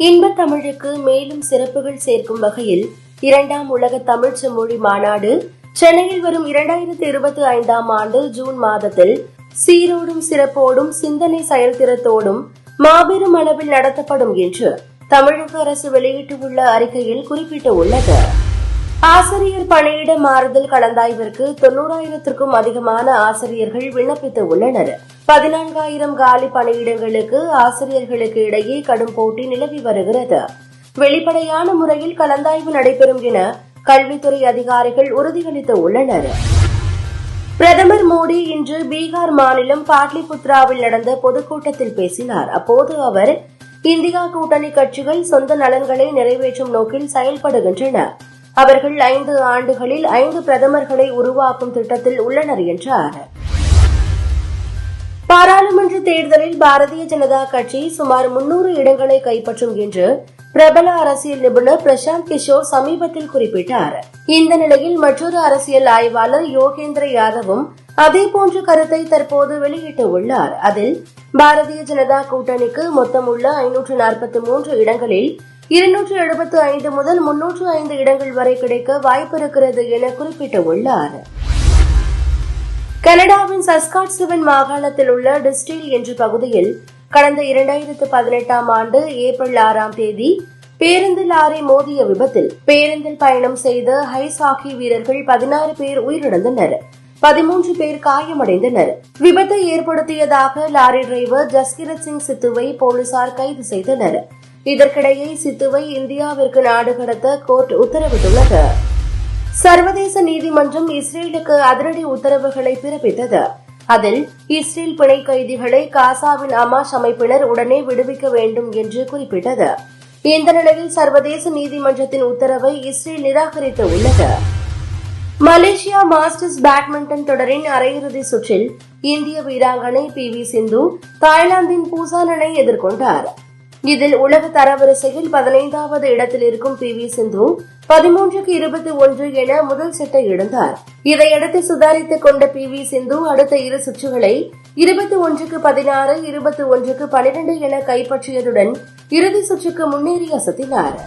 இன்பத் தமிழுக்கு மேலும் சிறப்புகள் சேர்க்கும் வகையில் இரண்டாம் உலக தமிழ் செம்மொழி மாநாடு சென்னையில் வரும் இரண்டாயிரத்தி இருபத்தி ஐந்தாம் ஆண்டு ஜூன் மாதத்தில் சீரோடும் சிறப்போடும் சிந்தனை செயல்திறத்தோடும் மாபெரும் அளவில் நடத்தப்படும் என்று தமிழக அரசு வெளியிட்டுள்ள அறிக்கையில் குறிப்பிட்டுள்ளது. ஆசிரியர் பணியிட மாறுதல் கலந்தாய்விற்கு தொன்னூறாயிரத்திற்கும் அதிகமான ஆசிரியர்கள் விண்ணப்பித்து உள்ளனர் பதினான்காயிரம் காலி பணியிடங்களுக்கு ஆசிரியர்களுக்கு இடையே கடும் போட்டி நிலவி வருகிறது. வெளிப்படையான முறையில் கலந்தாய்வு நடைபெறும் என கல்வித்துறை அதிகாரிகள் உறுதியளித்து உள்ளனர் பிரதமர் மோடி இன்று பீகார் மாநிலம் பாட்லிபுத்ராவில் நடந்த பொதுக்கூட்டத்தில் பேசினார். அப்போது அவர் இந்தியா கூட்டணி கட்சிகள் சொந்த நலன்களை நிறைவேற்றும் நோக்கில் செயல்படுகின்றன. அவர்கள் ஐந்து ஆண்டுகளில் ஐந்து பிரதமர்களை உருவாக்கும் திட்டத்தில் உள்ளனர் என்றார். பாராளுமன்ற தேர்தலில் பாரதிய ஜனதா கட்சி சுமார் முன்னூறு இடங்களை கைப்பற்றும் என்று பிரபல அரசியல் நிபுணர் பிரசாந்த் கிஷோர் சமீபத்தில் குறிப்பிட்டார். இந்த நிலையில் மற்றொரு அரசியல் ஆய்வாளர் யோகேந்திர யாதவும் அதே போன்ற கருத்தை தற்போது வெளியிட்டுள்ளார் அதில் பாரதிய ஜனதா கூட்டணிக்கு மொத்தம் உள்ள ஐநூற்று நாற்பத்தி மூன்று இடங்களில் இருநூற்று எழுபத்து ஐந்து முதல் முன்னூற்று ஐந்து இடங்கள் வரை கிடைக்க வாய்ப்பிருக்கிறது என குறிப்பிட்டுள்ளார். கனடாவின் சஸ்காட்சுவன் மாகாணத்தில் உள்ள டிஸ்டில் என்ற பகுதியில் கடந்த இரண்டாயிரத்து பதினெட்டாம் ஆண்டு ஏப்ரல் ஆறாம் தேதி பேருந்து லாரி மோதிய விபத்தில் பேருந்தில் பயணம் செய்த ஹைஸ் ஹாக்கி வீரர்கள் பதினாறு பேர் உயிரிழந்தனர். பதிமூன்று பேர் காயமடைந்தனர். விபத்தை ஏற்படுத்தியதாக லாரி டிரைவர் ஜஸ்கிரத் சிங் சித்துவை போலீசார் கைது செய்தனர். இதற்கிடையே சித்துவை இந்தியாவிற்கு நாடு கடத்த கோர்ட் உத்தரவிட்டுள்ளது. சர்வதேச நீதிமன்றம் இஸ்ரேலுக்கு அதிரடி உத்தரவுகளை பிறப்பித்தது. அதில் இஸ்ரேல் பிணை கைதிகளை காசாவின் அமாஷ் அமைப்பினர் உடனே விடுவிக்க வேண்டும் என்று குறிப்பிட்டது. இந்த நிலையில் சர்வதேச நீதிமன்றத்தின் உத்தரவை இஸ்ரேல் நிராகரித்து உள்ளது. மலேசியா மாஸ்டர்ஸ் பேட்மிண்டன் தொடரின் அரையிறுதி சுற்றில் இந்திய வீராங்கனை பி வி சிந்து தாய்லாந்தின் பூசானனை எதிர்கொண்டார். இதில் உலக தரவரிசையில் பதினைந்தாவது இடத்தில் இருக்கும் பி வி சிந்து பதிமூன்றுக்கு இருபத்தி ஒன்று என முதல் செட்டை இழந்தார். இதையடுத்து சுதாரித்துக் கொண்ட பி வி சிந்து அடுத்த இரு சுற்றுகளை இருபத்தி ஒன்றுக்கு பதினாறு இருபத்தி ஒன்றுக்கு பனிரெண்டு என கைப்பற்றியதுடன் இறுதி சுற்றுக்கு முன்னேறி அசத்தினார்.